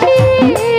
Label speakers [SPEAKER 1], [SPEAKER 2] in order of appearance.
[SPEAKER 1] খুশি